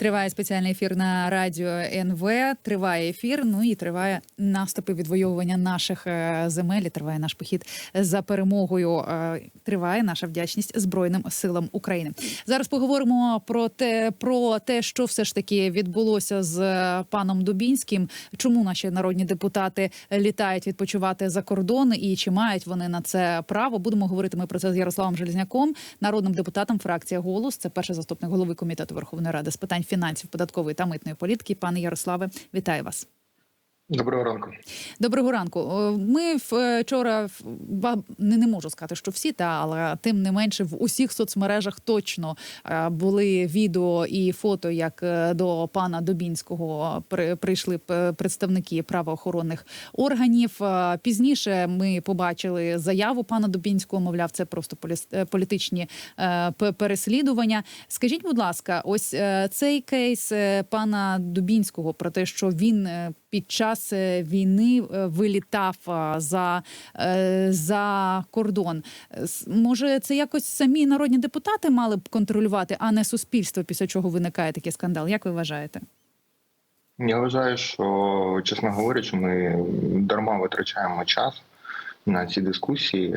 Триває спеціальний ефір на радіо НВ. Триває ефір. Ну і триває наступи відвоювання наших е, земель. і Триває наш похід за перемогою. Е, Триває наша вдячність Збройним силам України. Зараз поговоримо про те, про те, що все ж таки відбулося з е, паном Дубінським. Чому наші народні депутати літають відпочивати за кордон і чи мають вони на це право? Будемо говорити ми про це з Ярославом Железняком, народним депутатом фракція Голос. Це перший заступник голови комітету Верховної Ради з питань фінансів, податкової та митної політики. Пане Ярославе, вітаю вас. Доброго ранку. Доброго ранку. Ми вчора не, не можу сказати, що всі, та але тим не менше в усіх соцмережах точно е, були відео і фото, як е, до пана Добінського при, прийшли представники правоохоронних органів. Е, Пізніше ми побачили заяву пана Добінського. Мовляв, це просто е, політичні е, переслідування. Скажіть, будь ласка, ось е, цей кейс е, пана Дубінського про те, що він е, під час е, війни е, вилітав е, за, за кордон. Може, це якось самі народні депутати мали б контролювати, а не суспільство, після чого виникає такий скандал? Як ви вважаєте? Я вважаю, що, чесно говорячи, ми дарма витрачаємо час на ці дискусії,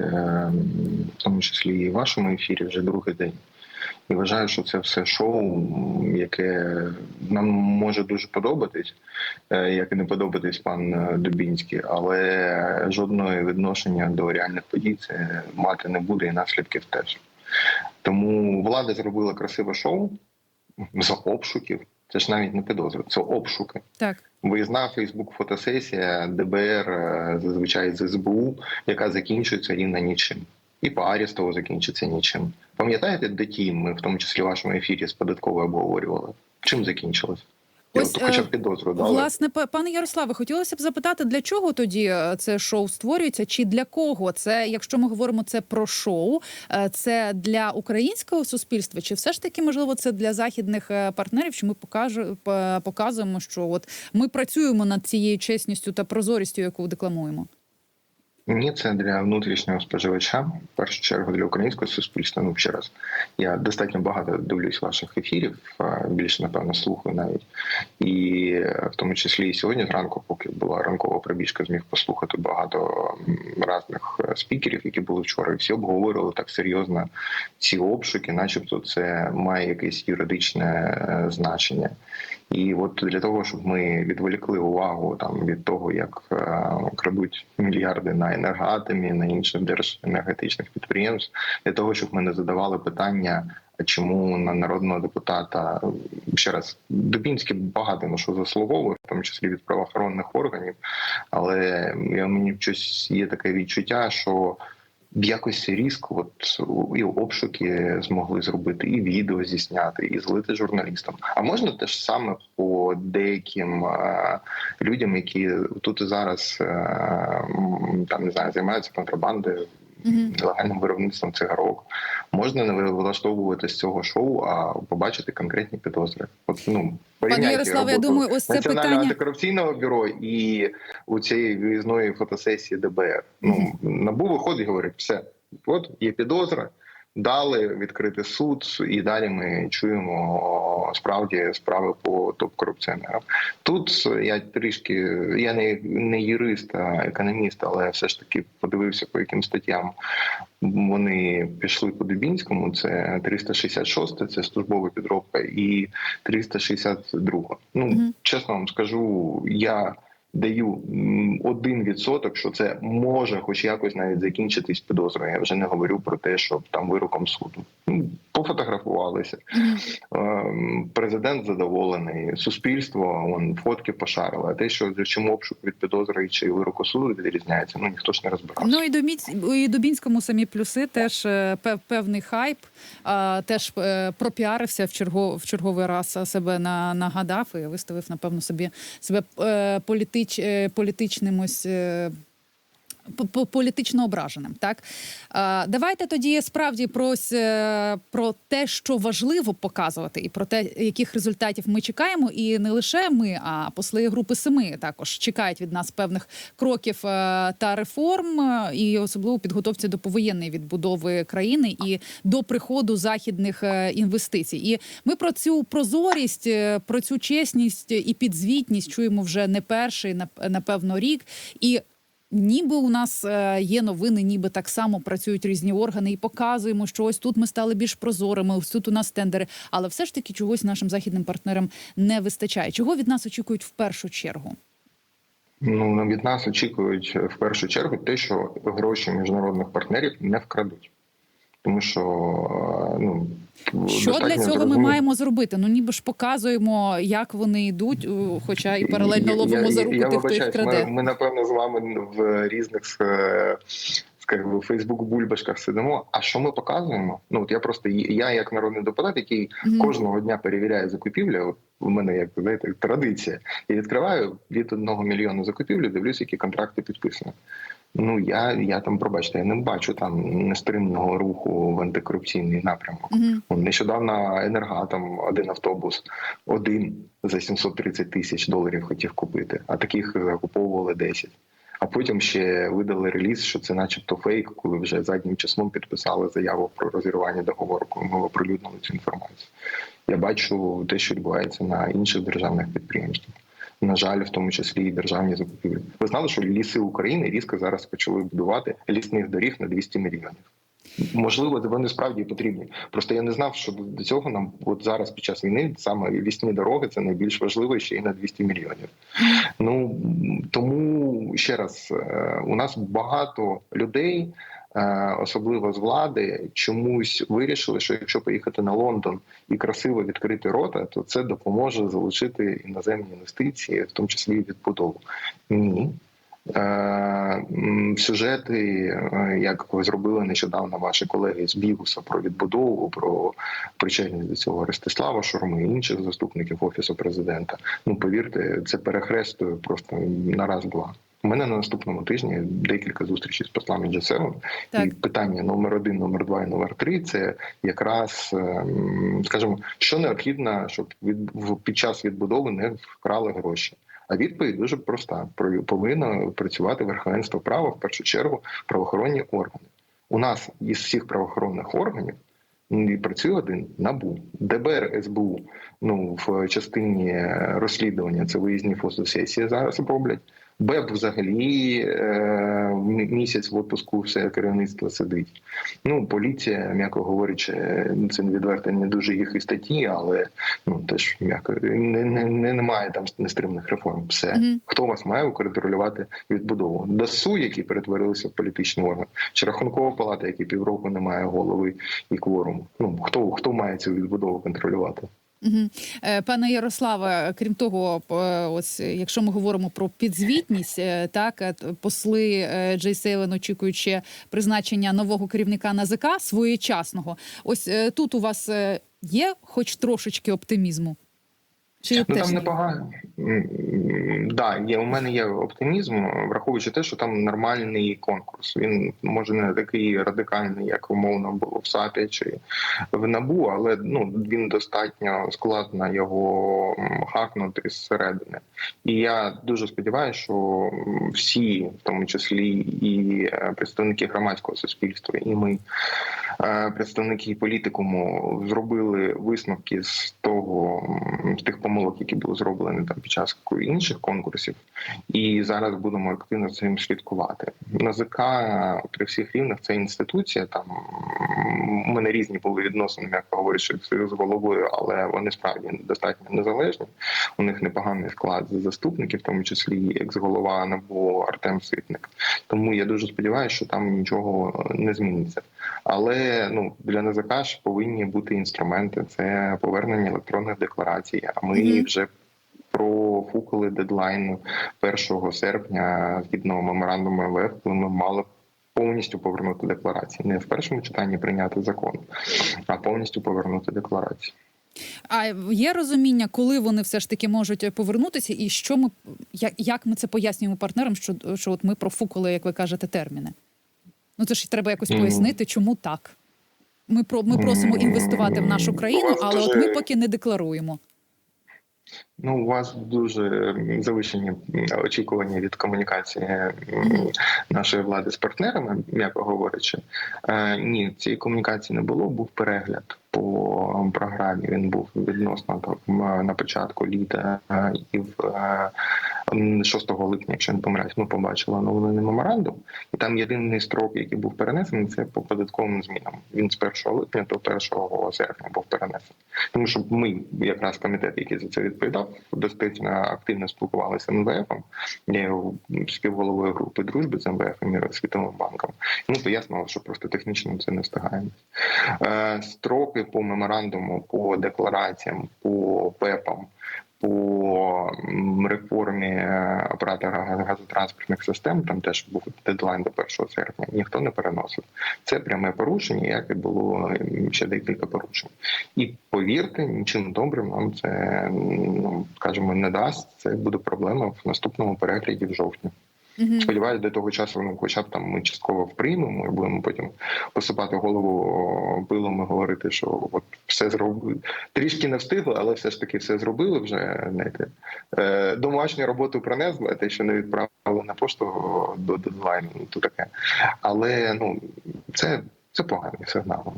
в тому числі і в вашому ефірі вже другий день. І вважаю, що це все шоу, яке нам може дуже подобатись, е, як і не подобатись пан е, Дубінський, але жодного відношення до реальних подій це мати не буде і наслідків теж. Тому влада зробила красиве шоу з обшуків. Це ж навіть не підозри, це обшуки. Так. Виїзна Фейсбук-фотосесія ДБР е, зазвичай з СБУ, яка закінчується рівно нічим. І по Арістову закінчиться нічим. Пам'ятаєте, де ті ми в тому числі в вашому ефірі з податковою обговорювали? Чим закінчилось? Ось, хоча е, б підозру дали. Власне, пане Ярославе, хотілося б запитати, для чого тоді е, це шоу створюється, чи для кого це, якщо ми говоримо це про шоу, е, це для українського суспільства, чи все ж таки можливо це для західних партнерів? Що ми покажу, показуємо, що от ми працюємо над цією чесністю та прозорістю, яку декламуємо? Ні, це для внутрішнього споживача, в першу чергу для українського суспільства. Ну ще раз, я достатньо багато дивлюсь ваших ефірів, більше напевно слухаю навіть. І е, в тому числі і сьогодні зранку, поки була ранкова пробіжка, зміг послухати багато м, різних е, спікерів, які були вчора, і всі обговорювали так серйозно ці обшуки, начебто, це має якесь юридичне е, значення. І от для того, щоб ми відволікли увагу там від того, як е, крадуть мільярди на енергоатомі, на інших держенергетичних підприємств, для того, щоб ми не задавали питання. Чому на народного депутата ще раз Дубінський багато на що заслуговує, в тому числі від правоохоронних органів, але я мені щось є таке відчуття, що якось різко, от і обшуки змогли зробити, і відео зісняти, і злити журналістам. А можна теж саме по деяким е, людям, які тут і зараз е, там не знаю, займаються контрабандою. Мгм. Нелегальним виробництвом цигарок можна не влаштовувати з цього шоу, а побачити конкретні підозри. От ну Пане Ярославе, я думаю, ось це питання- антикорупційного бюро і у цієї виїзної фотосесії ДБР. Ну набу виходить і говорить, все от є підозра. Дали відкрити суд, і далі ми чуємо справді справи по топ-корупціонерам. Тут я трішки я не, не юрист, а економіст, але все ж таки подивився по яким статтям вони пішли по Дубінському. Це 366, це службова підробка, і 362. Ну Мгм. чесно вам скажу, я даю м, один відсоток, що це може, хоч якось навіть закінчитись підозрою. Я вже не говорю про те, що там вироком суду. Ну, Пофотографувалися. Ем, Президент задоволений, суспільство вон фотки пошарило. А те, що чому обшук від підозри чи вироку суду відрізняється, ну ніхто ж не розбирався. Ну і Дубінсь, і Дубінському самі плюси теж е, пев- певний хайп, теж е, пропіарився в черго в черговий раз себе на нагадав і виставив напевно собі себе е, політич, е, політичним ось. По- по- політично ображеним. Так давайте тоді справді про, е, про те, що важливо показувати, і про те, яких результатів ми чекаємо. І не лише ми, а посли групи семи також чекають від нас певних кроків е, та реформ, е, і особливо підготовці до повоєнної відбудови країни і до приходу західних інвестицій. І ми про цю прозорість, про цю чесність і підзвітність чуємо вже не перший, напевно, рік. І Ніби у нас е, є новини, ніби так само працюють різні органи, і показуємо, що ось тут ми стали більш прозорими. Ось тут у нас тендери, але все ж таки чогось нашим західним партнерам не вистачає. Чого від нас очікують в першу чергу? Ну від нас очікують в першу чергу те, що гроші міжнародних партнерів не вкрадуть, тому що е, ну Що для цього ми маємо зробити? Ну ніби ж показуємо, як вони йдуть, хоча і паралельно ловимо за руку я тих, хто їх краде. Ми, ми напевно з вами в різних е, скажімо, Фейсбук бульбашках сидимо. А що ми показуємо? Ну от я просто я, як народний депутат, який Мгм. кожного дня перевіряє закупівлі. От у мене як знаєте, традиція. Я відкриваю від одного мільйона закупівлі, дивлюсь, які контракти підписані. Ну я, я там, пробачте, я не бачу там нестримного руху в антикорупційний напрямок. Мгм. Ну, Нещодавно енергатом один автобус один за 730 тисяч доларів хотів купити, а таких закуповували 10. А потім ще видали реліз, що це, начебто, фейк, коли вже заднім числом підписали заяву про розірвання договору, коли ми оприлюднили цю інформацію. Я бачу те, що відбувається на інших державних підприємствах. На жаль, в тому числі і державні закупівлі. Ви знали, що ліси України різко зараз почали будувати лісних доріг на 200 мільйонів. Можливо, вони справді потрібні. Просто я не знав, що до цього нам от зараз під час війни саме лісні дороги це найбільш важливо ще й на 200 мільйонів. Ну тому ще раз е, у нас багато людей. Е, Особливо з влади чомусь вирішили, що якщо поїхати на Лондон і красиво відкрити рота, то це допоможе залучити іноземні інвестиції, в тому числі і відбудову. Ні, Е, Сюжети, е, як зробили нещодавно ваші колеги з Бігуса про відбудову, про причетність до цього Ростислава Шурми і інших заступників офісу президента. Ну повірте, це перехрестує просто на раз-два. У мене на наступному тижні декілька зустрічей з послами G7, Так. і питання номер один, номер два і номер три це якраз, ем, скажімо, що необхідно, щоб від під час відбудови не вкрали гроші. А відповідь дуже проста: повинно працювати верховенство права в першу чергу правоохоронні органи. У нас із всіх правоохоронних органів м, працює один набу, ДБР, СБУ. Ну в частині розслідування це виїзні фотосесії зараз роблять. БЕП взагалі е, місяць в отпуску все керівництво сидить. Ну, поліція, м'яко говорячи, це відверто не дуже їх і статті, але ну теж м'яко не, не, не немає там нестримних реформ. Все Мгм. хто вас має контролювати відбудову? ДАСУ, які перетворилися в політичний орган, чи рахункова палата, які півроку не має голови і кворуму. Ну хто хто має цю відбудову контролювати? Е, Пане Ярославе, крім того, е, ось якщо ми говоримо про підзвітність, е, так посли Джей Сейлен, очікуючи призначення нового керівника НАЗК своєчасного. Ось тут у вас є хоч трошечки оптимізму? Чи Ну там непогано. Да, є у мене є оптимізм, враховуючи те, що там нормальний конкурс. Він може не такий радикальний, як умовно було в САПі чи в НАБУ, але ну він достатньо складно його хакнути зсередини. І я дуже сподіваюся, що всі, в тому числі і е, представники громадського суспільства, і ми, представники політикуму, зробили висновки з того з тих помилок, які були зроблені там під час інших конкурсів, і зараз будемо активно цим слідкувати. НАЗК при всіх рівнях це інституція. Там у мене різні були відносини, як говорячи з головою, але вони справді достатньо незалежні. У них непоганий склад заступників, в тому числі екс-голова НАБУ Артем Ситник. Тому я дуже сподіваюся, що там нічого не зміниться. Але ну для НАЗК ж повинні бути інструменти. Це повернення електронних декларацій. А ми Мгм. вже профукали дедлайн 1 серпня згідно меморандуму МВФ, коли ми мали повністю повернути декларації. Не в першому читанні прийняти закон, а повністю повернути декларації. А є розуміння, коли вони все ж таки можуть повернутися, і що ми як ми це пояснюємо партнерам, що, що от ми профукали, як ви кажете, терміни? Ну це ж треба якось Мгм. пояснити, чому так. Ми про ми просимо інвестувати в нашу країну, вас але от ми поки не декларуємо. Ну, у вас дуже завищені очікування від комунікації нашої влади з партнерами, м'яко говорячи. Е, ні, цієї комунікації не було. Був перегляд по програмі. Він був відносно там, на початку літа і в е, 6 липня, якщо не помиляюсь, ми побачили оновлений меморандум. І там єдиний строк, який був перенесений, це по податковим змінам. Він з 1 липня до 1 серпня був перенесений. Тому що ми, якраз комітет, який за це відповідав, достатньо активно спілкувалися з МВФом. Я співголовою групи дружби з МВФ і Світовим банком. Ми пояснили, що просто технічно це не встигаємо. Е, Строки по меморандуму, по деклараціям, по ПЕПам. По реформі е, оператора газотранспортних систем там теж був дедлайн до 1 серпня. Ніхто не переносив. Це пряме порушення, як і було ще декілька порушень. І повірте, нічим добрим нам це ну скажімо, не дасть. Це буде проблема в наступному перегляді в жовтні. Угу. Сподіваюсь, до того часу ну, хоча б там ми частково вприймемо і будемо потім посипати голову пилом і говорити, що от все зробили. Трішки не встигли, але все ж таки все зробили вже. Знаєте, е, домашню роботу принесли, те, що не відправили на пошту до дедлайну, ну, то таке. Але ну це, це поганий сигнал.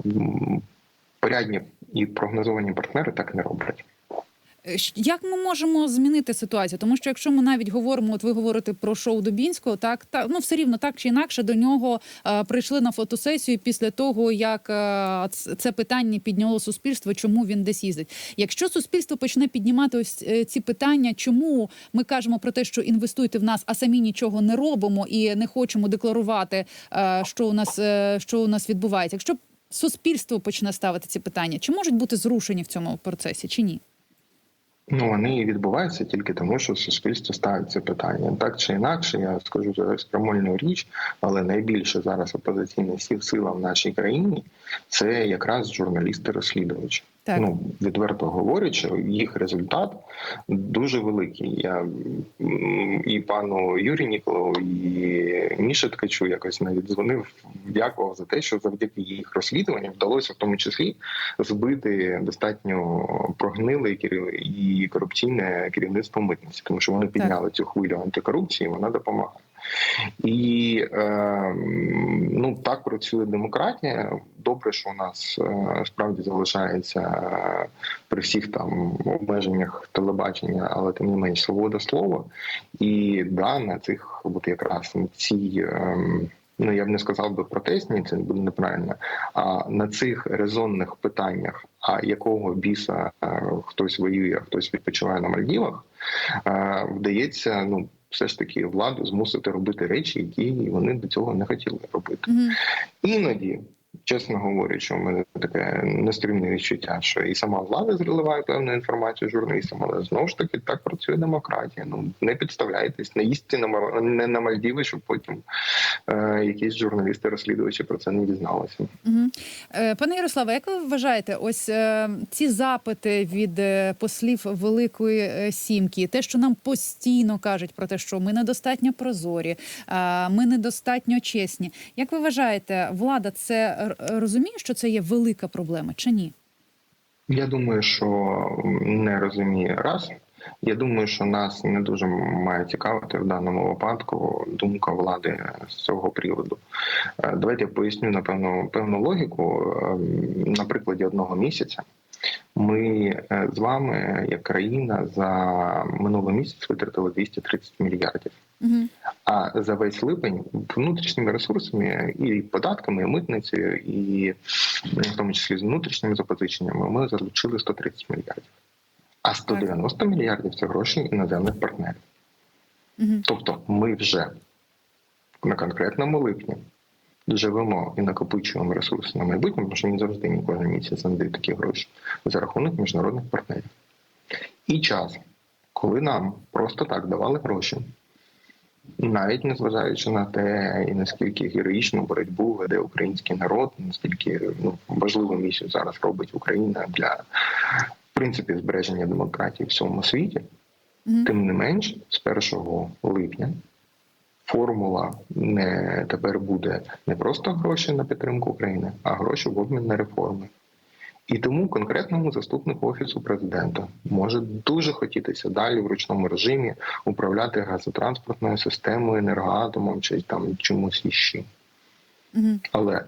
Порядні і прогнозовані партнери так не роблять. Е, Як ми можемо змінити ситуацію? Тому що якщо ми навіть говоримо, от ви говорите про шоу Дубінського, так та ну все рівно так чи інакше до нього е, прийшли на фотосесію після того, як е, це питання підняло суспільство, чому він десь їздить. Якщо суспільство почне піднімати ось е, ці питання, чому ми кажемо про те, що інвестуйте в нас, а самі нічого не робимо і не хочемо декларувати, е, що у нас е, що у нас відбувається. Якщо суспільство почне ставити ці питання, чи можуть бути зрушені в цьому процесі, чи ні? Ну, вони відбуваються тільки тому, що суспільство ставить це питання. Так чи інакше, я скажу зараз крамольну річ, але найбільше зараз опозиційних сил в нашій країні це якраз журналісти-розслідувачі. Так. Ну відверто говорячи, їх результат дуже великий. Я і пану Юрію Ніколову, і Міші Ткачу якось навіть дзвонив, дякував за те, що завдяки їх розслідуванням вдалося в тому числі збити достатньо прогниле і корупційне керівництво митниці, тому що вони підняли цю хвилю антикорупції, вона допомагає. І е, ну так працює демократія. Добре, що у нас е, справді залишається е, при всіх там обмеженнях телебачення, але тим не менш свобода слова. І да, на цих от якраз на цій. ем, Ну, я б не сказав би протестні, це буде неправильно. А на цих резонних питаннях, а якого біса е, хтось воює, а хтось відпочиває на Мальдівах, е, вдається ну все ж таки владу змусити робити речі, які вони до цього не хотіли робити. Угу. Іноді, чесно говорячи, у мене таке нестримне відчуття, що і сама влада зливає певну інформацію журналістам, але знову ж таки так працює демократія. Ну не підставляйтесь, не їсти на не на Мальдіви, щоб потім е, якісь журналісти-розслідувачі про це не дізналися. Угу. Пане Ярославе, як ви вважаєте, ось е, ці запити від е, послів Великої е, Сімки, те, що нам постійно кажуть про те, що ми недостатньо прозорі, е, ми недостатньо чесні. Як ви вважаєте, влада це розуміє, що це є велика проблема чи ні? Я думаю, що не розуміє раз. Я думаю, що нас не дуже має цікавити в даному випадку думка влади з цього приводу. Е, Давайте я поясню напевно певну логіку Ем, на прикладі одного місяця. Ми е, з вами, як країна, за минулий місяць витратили 230 мільярдів. Угу. А за весь липень внутрішніми ресурсами і податками, і митницею, і в тому числі з внутрішніми запозиченнями, ми залучили 130 мільярдів. А 190 мільярдів це гроші іноземних партнерів. Угу. Тобто ми вже на конкретному липні живемо і накопичуємо ресурси на майбутнє, тому що не завжди ні кожен місяць надають такі гроші за рахунок міжнародних партнерів. І час, коли нам просто так давали гроші, навіть незважаючи на те, і наскільки героїчну боротьбу веде український народ, наскільки ну, важливу місію зараз робить Україна для принципі збереження демократії в всьому світі. Мгм. Тим не менш, з 1 липня формула не тепер буде не просто гроші на підтримку України, а гроші в обмін на реформи. І тому конкретному заступнику офісу президента може дуже хотітися далі в ручному режимі управляти газотранспортною системою, енергоатомом чи там чомусь іще. Мгм. Але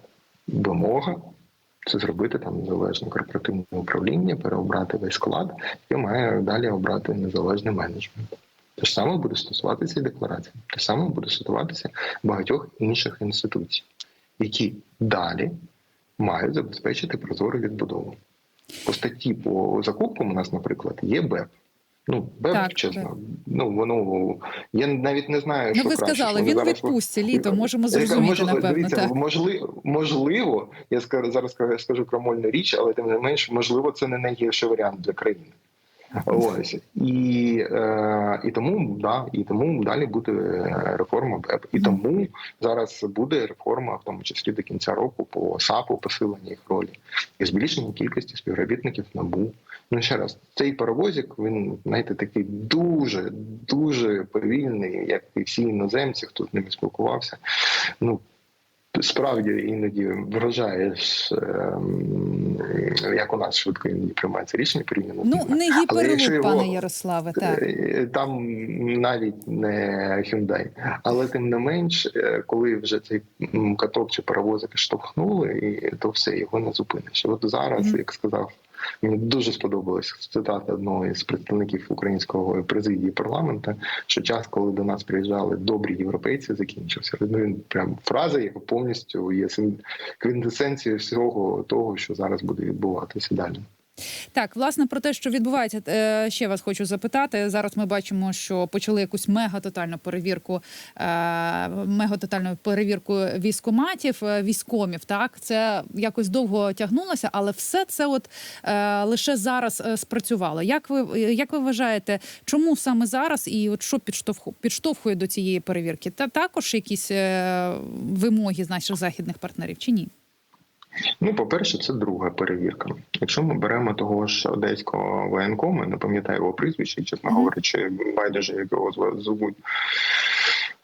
вимога це зробити там незалежне корпоративне управління, переобрати весь склад і має далі обрати незалежний менеджмент. Те ж саме буде стосуватися і декларації, те ж саме буде стосуватися багатьох інших інституцій, які далі мають забезпечити прозору відбудову. По статті по закупкам у нас, наприклад, є БЕП. Ну, БЕП, Так, чесно, ну воно я навіть не знаю, Ну, що ви краще, сказали, він зараз відпустці літо, можемо зрозуміти, можливо, напевно. Дивіться, Так. можливо, можливо, я зараз скажу крамольну річ, але тим не менш, можливо, це не найгірший варіант для країни. Ось і, е, і тому да, і тому далі буде е, реформа БЕП. І тому зараз буде реформа, в тому числі до кінця року, по САПу, посилення їх ролі і збільшення кількості співробітників НАБУ. Ну ще раз, цей паровозик він знаєте, такий дуже дуже повільний, як і всі іноземці, хто з ними спілкувався. Ну справді іноді вражаєш, ем, як у нас швидко іноді приймається рішення порівняно. Ну, не його- пане Ярославе, так. Е, Там навіть не Hyundai. Але тим не менш, е, коли вже цей каток чи паровозик штовхнули, і то все його не зупиниш. От зараз, Мгм. як сказав, мені дуже сподобалася цитата одного із представників українського президії парламенту, що час, коли до нас приїжджали добрі європейці, закінчився. Ну він прям фраза його повністю є квінтесенцією всього того, що зараз буде відбуватися далі. Так, власне, про те, що відбувається, е, ще вас хочу запитати. Зараз ми бачимо, що почали якусь мегатотальну перевірку, е, мегатотальну перевірку військоматів, е, військомів. Так, це якось довго тягнулося, але все це от лише зараз спрацювало. Як ви як ви вважаєте, чому саме зараз і от що підштовху підштовхує до цієї перевірки? Та також якісь вимоги з наших західних партнерів чи ні? Ну, по-перше, це друга перевірка. Якщо ми беремо того ж одеського воєнкома, не пам'ятаю його прізвище, чесно говорячи, байдуже як його звуть.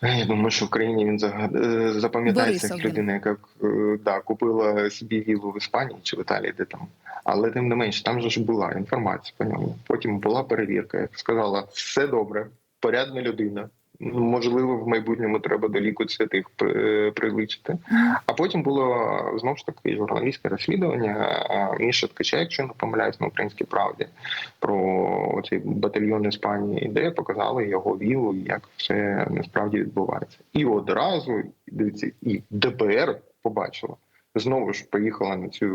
Е, Я думаю, що в країні він е, запам'ятається як людина, яка е, да, купила собі віллу в Іспанії чи в Італії, де там. Але тим не менше, там же ж була інформація по ньому. Потім була перевірка, як сказала, все добре, порядна людина. Ну, Можливо, в майбутньому треба до ліку святих е, приличити. А потім було знову ж таки журналістське розслідування Міша Ткача, якщо не помиляюсь на українській правді, про цей батальйон Іспанії, де показали його вілу, як все насправді відбувається. І одразу дивіться, і ДПР побачила. Знову ж поїхала на цю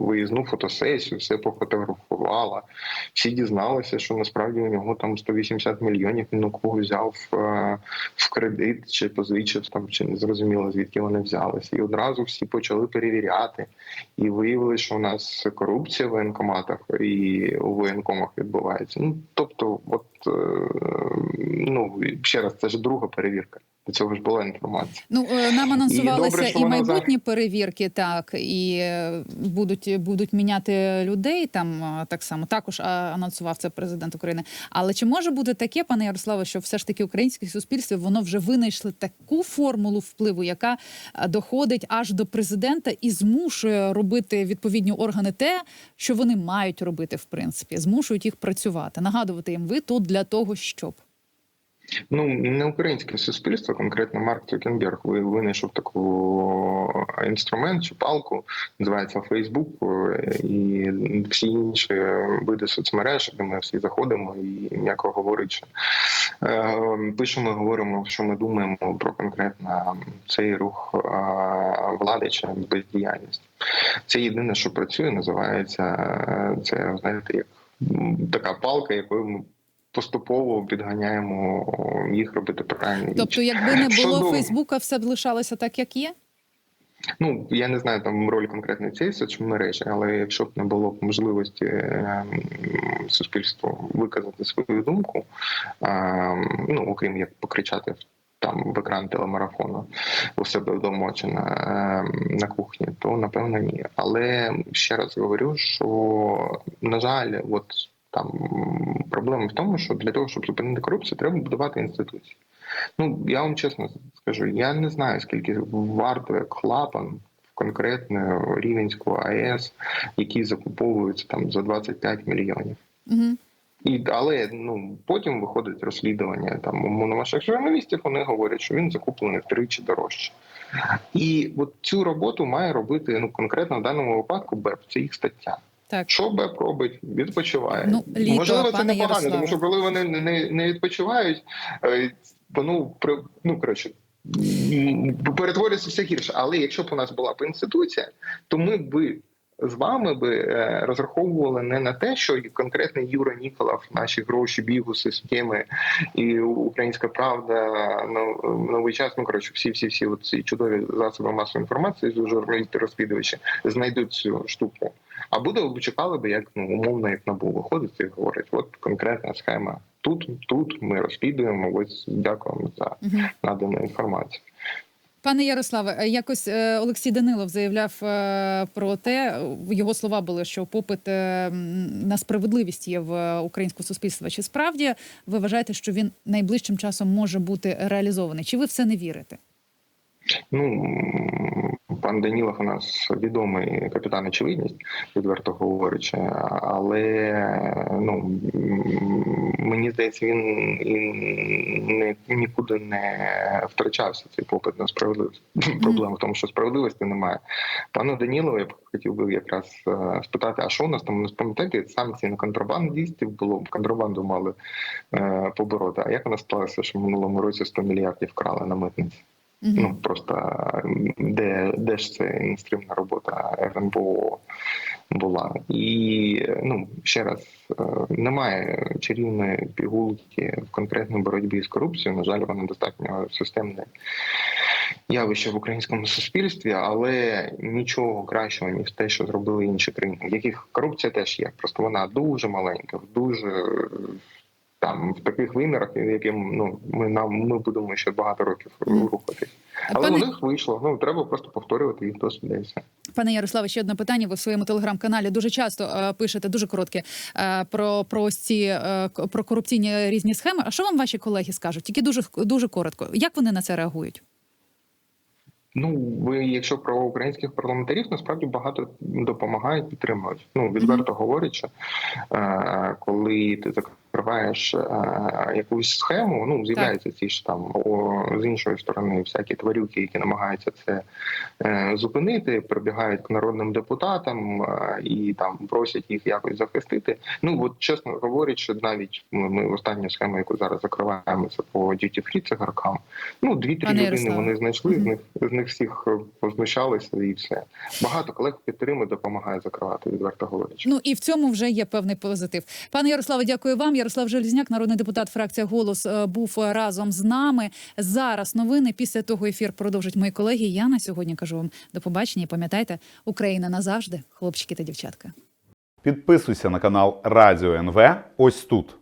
виїзну фотосесію, все пофотографувала. Всі дізналися, що насправді у нього там 180 мільйонів він у кого взяв е, в кредит чи позичив там, чи не зрозуміло звідки вони взялися. І одразу всі почали перевіряти. І виявили, що у нас корупція в воєнкоматах і у воєнкомах відбувається. Ну тобто, от е, ну ще раз, це ж друга перевірка. До цього ж була інформація. Ну е, нам анонсувалися добре, і, що вона майбутні перевірки, так і е, будуть будуть міняти людей. Там е, так само також анонсував це президент України. Але чи може бути таке, пане Ярославе, що все ж таки українське суспільство воно вже винайшли таку формулу впливу, яка доходить аж до президента і змушує робити відповідні органи те, що вони мають робити, в принципі, змушують їх працювати, нагадувати їм ви тут для того, щоб. Ну не українське суспільство, конкретно Марк Цукенберг винайшов таку інструмент чи палку, називається Фейсбук, і всі інші види соцмереж, де ми всі заходимо і м'яко говорячи. е, Пишемо, говоримо, що ми думаємо про конкретно цей рух е, влади чи бездіяльність. Це єдине, що працює, називається е, це, знаєте, як така палка, якою ми поступово підганяємо їх робити правильні Тобто, якби не було Щодо- Фейсбука, все б лишалося так, як є. Ну я не знаю там роль конкретної цієї соцмережі, але якщо б не було б можливості е, суспільству виказати свою думку, е, ну окрім як покричати там в екран телемарафону у себе вдома чи на, е, на кухні, то напевно ні. Але ще раз говорю, що на жаль, от там проблема в тому, що для того, щоб зупинити корупцію, треба будувати інституції. Ну я вам чесно скажу, я не знаю скільки вартує клапан в конкретну Рівенську АЕС, які закуповуються там за 25 мільйонів. Угу. І але ну потім виходить розслідування там умовно ваших журналістів. Вони говорять, що він закуплений втричі дорожче. І от цю роботу має робити ну конкретно в даному випадку БЕП. Це їх стаття. Так. Що БЕП робить? Відпочиває. Ну, літо, Можливо, це непогано, тому що коли вони не, не відпочивають, е, воно при ну коротше. Перетворюється все гірше, але якщо б у нас була б інституція, то ми б з вами би е, розраховували не на те, що конкретний Юра Ніколов, наші гроші, бігуси, схеми і Українська Правда, ну, новий час. Ну коротше, всі, всі, всі ці чудові засоби масової інформації, журналісти, розслідувачі знайдуть цю штуку. А буде ви чекали би, як ну умовно, як набу виходить і говорить, от конкретна схема. Тут, тут ми розслідуємо. Ось дякуємо за надану інформацію. Пане Ярославе, е, якось е, Олексій Данилов заявляв е, про те, його слова були, що попит на справедливість є в українського суспільства. Чи справді ви вважаєте, що він найближчим часом може бути реалізований? Чи ви в це не вірите? Ну пан Данілов у нас відомий капітан очевидність, відверто говорячи, але ну мені здається, він і не нікуди не втрачався цей попит на справедливість. Проблема в тому, що справедливості немає. Пану Данілову я б хотів би якраз е, спитати, а що у нас там не пам'ятаєте, санкції на контрабандистів було контрабанду мали е, побороти. А як у нас сталося, що в минулому році 100 мільярдів вкрали на митниці? Мгм. Ну просто де, де ж це інстримна робота РНБО була. І ну ще раз е, немає чарівної пігулки в конкретній боротьбі з корупцією. На жаль, вона достатньо системне явище в українському суспільстві, але нічого кращого ніж те, що зробили інші країни, в яких корупція теж є. Просто вона дуже маленька, дуже. Там в таких вимірах, яким ну ми нам ми будемо ще багато років рухатись. Але Пане- у них вийшло. Ну треба просто повторювати їх досвід і все. Пане Ярославе, ще одне питання. Ви в своєму телеграм-каналі дуже часто е, пишете дуже коротке е, про, про ці е, про корупційні різні схеми. А що вам ваші колеги скажуть? Тільки дуже дуже коротко. Як вони на це реагують? Ну ви, якщо про українських парламентарів, насправді багато допомагають, підтримують. Ну відверто говорячи, е, коли ти закриваєш е, якусь схему, ну з'являються ці ж там о, з іншої сторони всякі тварюки, які намагаються це е, зупинити, прибігають к народним депутатам е, і там просять їх якось захистити. Ну от чесно говорячи, навіть ми, ми останню схему, яку зараз закриваємо, це по duty free цигаркам. Ну дві-три людини вони знайшли з них з них всіх е, познущалися і все. Багато колег підтримує, допомагає закривати, відверто говорячи. Ну і в цьому вже є певний позитив. Пане Ярославе, дякую вам. Ярослав Желізняк, народний депутат, фракція голос е, був е, разом з нами. Зараз новини. Після того ефір продовжать мої колеги. Я на сьогодні кажу вам до побачення. І пам'ятайте, Україна назавжди, хлопчики та дівчатка. Підписуйся на канал Радіо НВ ось тут.